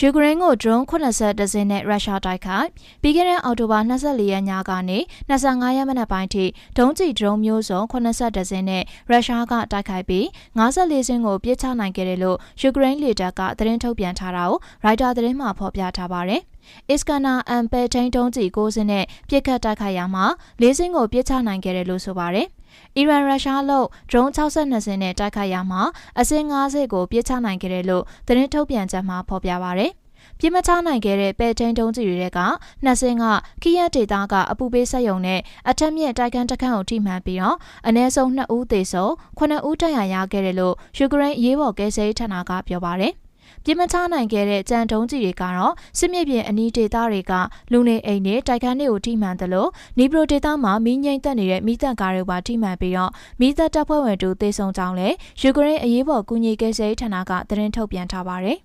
ယူကရိန်းကို drone 80ဒဇင်းနဲ့ရုရှားတိုက်ခိုက်ပြီးခဲ့တဲ့အောက်တိုဘာ24ရက်ညကနေ25ရက်မနက်ပိုင်းထိဒုံးကျည် drone မျိုးစုံ80ဒဇင်းနဲ့ရုရှားကတိုက်ခိုက်ပြီး54စင်းကိုပြစ်ချနိုင်ခဲ့တယ်လို့ယူကရိန်းလေတပ်ကသတင်းထုတ်ပြန်ထားတာကိုရိုက်တာသတင်းမှာဖော်ပြထားပါတယ်။ Iskana အမ်ပဲထိန်တုံးကြီး6စင်းနဲ့ပြစ်ခတ်တိုက်ခိုက်ရမှာ၄စင်းကိုပြစ်ချနိုင်ခဲ့တယ်လို့ဆိုပါတယ်။ အီရန်ရုရှားလို့ drone 62စင်းနဲ့တိုက်ခိုက်ရမှာအစင်း90ကိုပြစ်ချနိုင်ခဲ့တယ်လို့သတင်းထုတ်ပြန်ချက်မှာဖော်ပြပါရယ်ပြစ်မချနိုင်ခဲ့တဲ့ပဲ့ထိန်တုံးကြီးတွေကနှစ်စင်းကခီးရက်ဒေတာကအပူပေးဆက်ယုံနဲ့အထက်မြင့်တိုက်ခန်းတစ်ခန်းကိုထိမှန်ပြီးတော့အ ਨੇ ဆုံး2ဦးသေဆုံး9ဦးဒဏ်ရာရခဲ့တယ်လို့ယူကရိန်းအရေးပေါ်ကယ်ဆယ်ရေးဌာနကပြောပါရယ် ပြင်းမချနိုင်ခဲ့တဲ့ကြံတုံးကြီးတွေကတော့စစ်မြေပြင်အနီးဒေသတွေကလူနေအိမ်တွေတိုက်ခန်းတွေကိုထိမှန်တယ်လို့နီပရိုဒေသမှာမီးငိမ့်သက်နေတဲ့မိသက်ကားတွေပါထိမှန်ပြီးတော့မိသက်တပ်ဖွဲ့ဝင်တို့သေဆုံးကြောင်းလည်းယူကရိန်းအရေးပေါ်ကူညီကယ်ဆယ်ရေးဌာနကသတင်းထုတ်ပြန်ထားပါတယ်